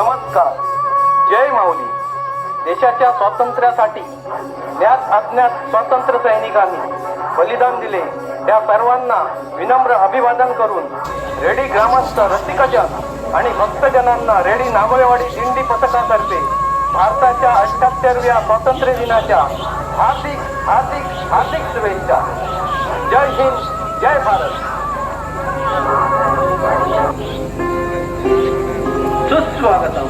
नमस्कार. जय माऊली. देशाच्या स्वातंत्र्यासाठी ज्ञात अज्ञात स्वातंत्र्य सैनिकांनी बलिदान दिले. त्या सर्वांना विनम्र अभिवादन करून रेडी ग्रामस्थ रसिकजन आणि भक्तजनांना रेडी नागोळेवाडी दिंडी पथकातर्फे भारताच्या अठ्याहत्तरव्या स्वातंत्र्य दिनाच्या हार्दिक हार्दिक हार्दिक शुभेच्छा. जय हिंद जय भारत. सुस्वागतम।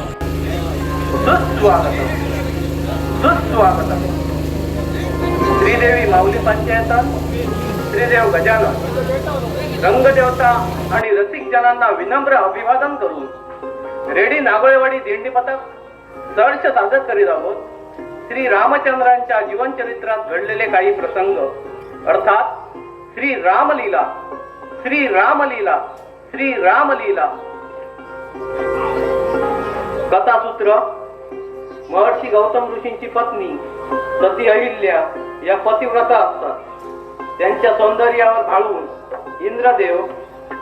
सुस्वागतम। सुस्वागतम। श्रीदेवी माऊली पंचायतात श्रीदेव गजानन रंगदेवता आणि रसिक जनांना विनम्र अभिवादन करून रेडी नागोळेवाडी दिंडी पथक सहर्ष सादर करीत आहोत. श्री रामचंद्रांच्या जीवनचरित्रात घडलेले काही प्रसंग अर्थात श्री रामलीला श्री रामलीला श्री रामलीला. कथासूत्र महर्षी गौतम ऋषींची पत्नी सती अहिल्या या पतिव्रता असतात. त्यांच्या सौंदर्यावर भाळून इंद्रदेव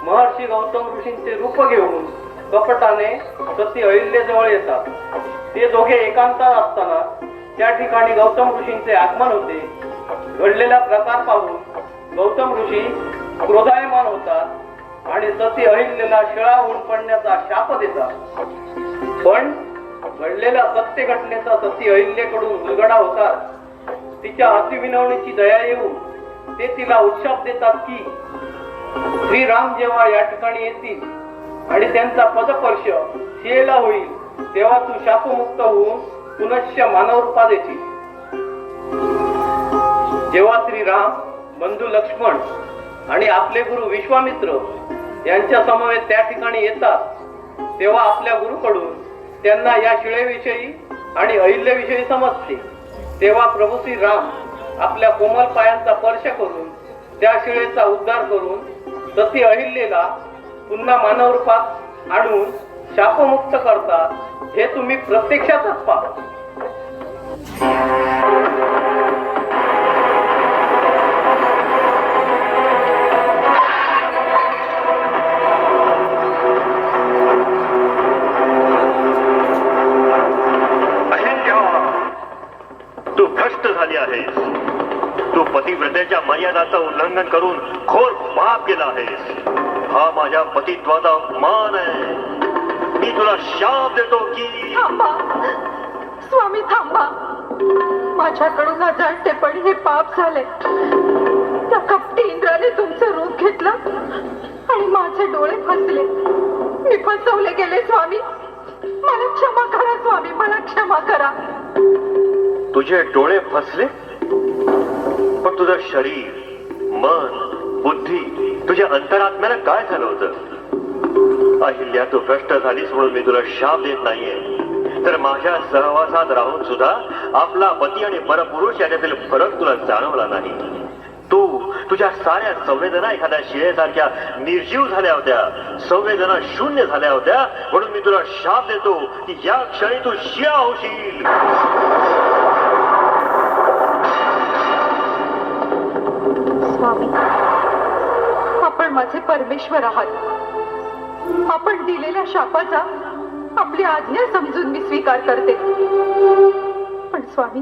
महर्षी गौतम ऋषींचे रूप घेऊन कपटाने सती अहिल्याजवळ येतात. ते दोघे एकांतात असताना त्या ठिकाणी गौतम ऋषींचे आगमन होते. घडलेला प्रकार पाहून गौतम ऋषी क्रोधायमान होतात आणि सती अहिल्याला शिळा होऊन पडण्याचा शाप देतात. पण घडलेल्या सत्य घटनेचा सती अहिल्याकडून उलगडा होतात. तिच्या अतिविनवणीची दया येऊन ते तिला उत्शाप देतात की श्रीराम जेव्हा या ठिकाणी येतील आणि त्यांचा पदपर्श शियेला होईल तेव्हा तू शापमुक्त होऊन पुनश्च मानवरूपात येतील जेव्हा श्रीराम बंधू लक्ष्मण आणि आपले गुरु विश्वामित्र यांच्या समवेत त्या ठिकाणी येतात तेव्हा आपल्या गुरुकडून त्यांना या शिळेविषयी आणि अहिल्याविषयी समजते. तेव्हा प्रभू श्री राम आपल्या कोमल पायांचा स्पर्श करून त्या शिळेचा उद्धार करून सती अहिल्याला पुन्हा मानव रूपात आणून शापमुक्त करतात हे तुम्ही प्रत्यक्षातच पाहा आहेस तू पतिव्रतेच्या मर्यादाचं उल्लंघन करून खोर पाप केला आहेस हा माझ्या पतित्वाचा मान आहे. मी तुला शाप देतो की थांबा. स्वामी थांबा. माझ्याकडून अजाणतेपणी हे पाप झाले. त्या कपटी इंद्राने तुमचं रूप घेतलं आणि माझे डोळे फसले. मी फसवले गेले स्वामी. मला क्षमा करा स्वामी. मला क्षमा करा. तुझे डोळे फसले? पण तुझं शरीर मन बुद्धी तुझ्या अंतरात्म्याला काय झालं होतं? अहिल्या तू भ्रष्ट झालीस म्हणून मी तुला शाप देत नाहीये. तर माझ्या सहवासात राहून सुद्धा आपला पती आणि परपुरुष याच्यातील फरक तुला जाणवला नाही. तू तुझ्या साऱ्या संवेदना एखाद्या शिळेसारख्या निर्जीव झाल्या होत्या संवेदना शून्य झाल्या होत्या म्हणून मी तुला शाप देतो की या क्षणी तू शिया होशील. स्वामी. आपण माझे परमेश्वर आहात. आपण दिलेल्या शापाचा आपली आज्ञा समजून मी स्वीकार करते. पण स्वामी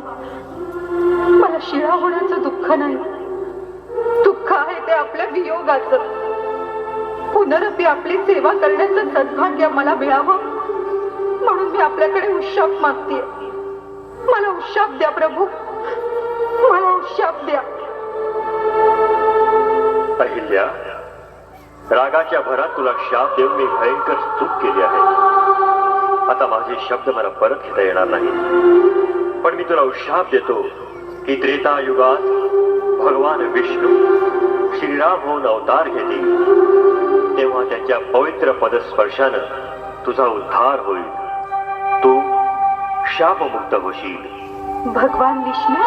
मला शिळा होण्याचं दुःख नाही. दुःख आहे ते आपल्या वियोगाचं. पुनरपी आपली सेवा करण्याचं सद्भाग्य मला मिळावं. म्हणून मी आपल्याकडे उशाप मागते मला उशाप द्या प्रभू. मला उशाप द्या. झाल्या रागाच्या भरात तुला शाप देऊन मी भयंकर चूक केली आहे. आता माझे शब्द मला परत घेता येणार नाही पण मी तुला शाप देतो की त्रेता युगात भगवान विष्णू श्रीराम होऊन अवतार घेतील. तेव्हा त्यांच्या पवित्र पदस्पर्शानं तुझा उद्धार होईल. तू शापमुक्त होशील. भगवान विष्णू?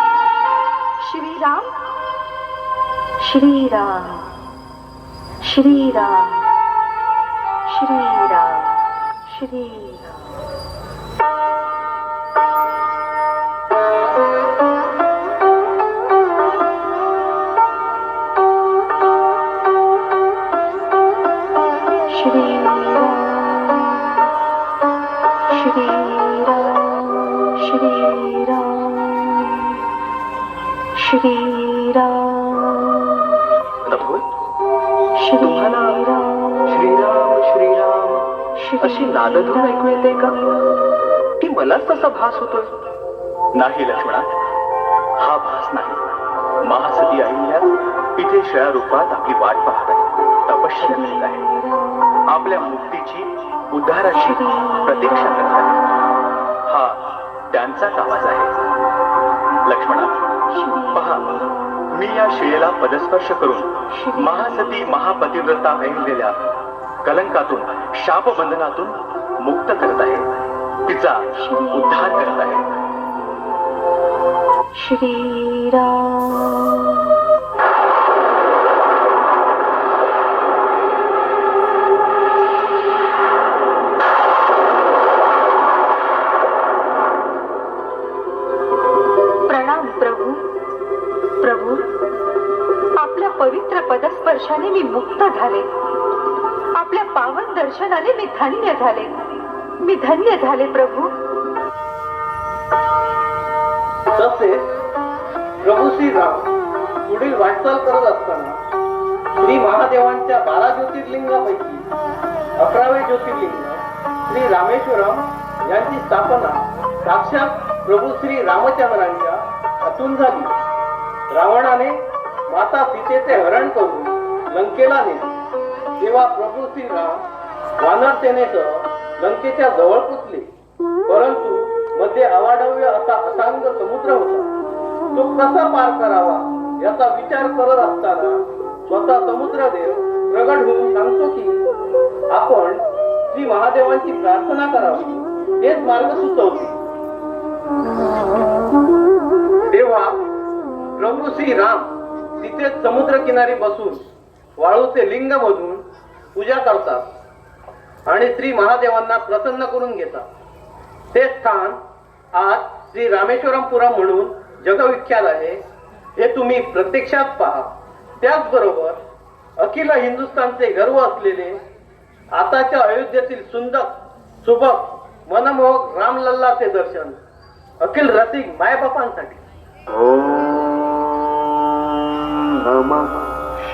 श्रीराम? श्रीराम. श्रीराम श्रीराम श्रीराम श्रीराम श्रीराम श्रीराम श्रीराम प्रभू तुम्हाला श्रीराम श्रीराम. अशी नादधून ऐकू येते का? की मलाच तसा भास होतोय? नाही लक्ष्मणा. हा भास नाही. महासती अहिल्या इथे शया रूपात आपली वाट पाहत आहे. तपश्चर्या करीत आहे. आपल्या मुक्तीची उद्धाराची प्रतीक्षा करत आहे. हा त्यांचाच आवाज आहे. लक्ष्मणा पहा. मी या शिळेला पदस्पर्श करून महासती महापतिव्रता अहिल्याला कलंकातून शापबंधनातून मुक्त करत आहे. तिचा उद्धार करत आहे. श्रीराम. पदस्पर्शाने मी मुक्त झाले. आपल्या पावन दर्शनाने मी धन्य झाले. मी धन्य झाले प्रभू. तसे प्रभू श्रीराम पुढील वाटचाल करत असताना श्री महादेवांच्या बारा ज्योतिर्लिंगापैकी अकरावे ज्योतिर्लिंग श्री रामेश्वरम यांची स्थापना साक्षात प्रभू श्री रामचंद्रांच्या हातून झाली. रावणाने माता सीतेचे हरण करून लंकेला नेले. तेव्हा प्रभू श्रीराम वानर सेनेसह लंकेच्या जवळ पोचले परंतु मध्ये अवाढव्य असा असांग समुद्र होता. तो कसा पार करावा याचा विचार करत असताना स्वतः समुद्रदेव प्रगट होऊन सांगतो की आपण श्री महादेवांची प्रार्थना करावी हेच मार्ग सुचवते. तेव्हा प्रभू श्री राम तिथेच समुद्र किनारी बसून वाळूचे लिंग मधून पूजा करतात आणि श्री महादेवांना प्रसन्न करून घेतात. ते स्थान आज श्री रामेश्वरमपुरम म्हणून जगविख्यात आहे. हे तुम्ही प्रत्यक्षात पहा. त्याचबरोबर अखिल हिंदुस्थानचे गर्व असलेले आताच्या अयोध्येतील सुंदर सुबक मनमोहक रामलल्लाचे दर्शन अखिल रसिक मायबापांसाठी. हो.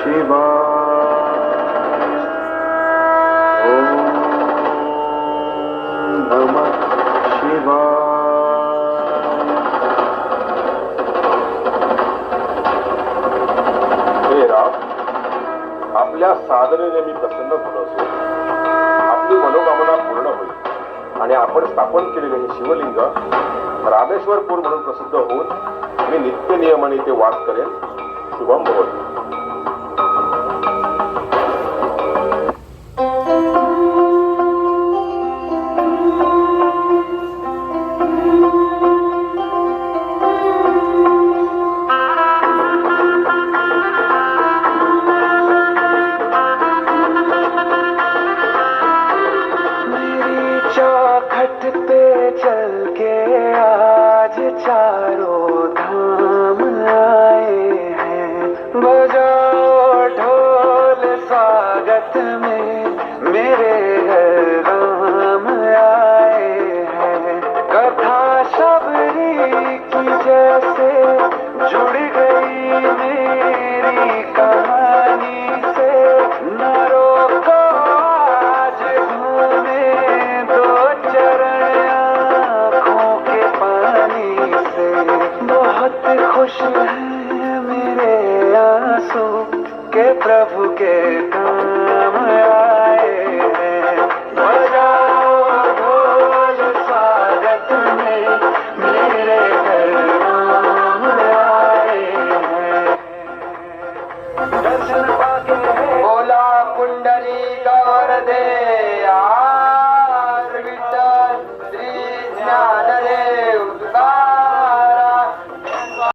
आपल्या साधनेने मी प्रसन्न झालो असो आपली मनोकामना पूर्ण होईल आणि आपण स्थापन केलेले हे शिवलिंग रामेश्वरपूर म्हणून प्रसिद्ध होऊन मी नित्य नियमाने ते वास करेन. शुभम भवती. Agatha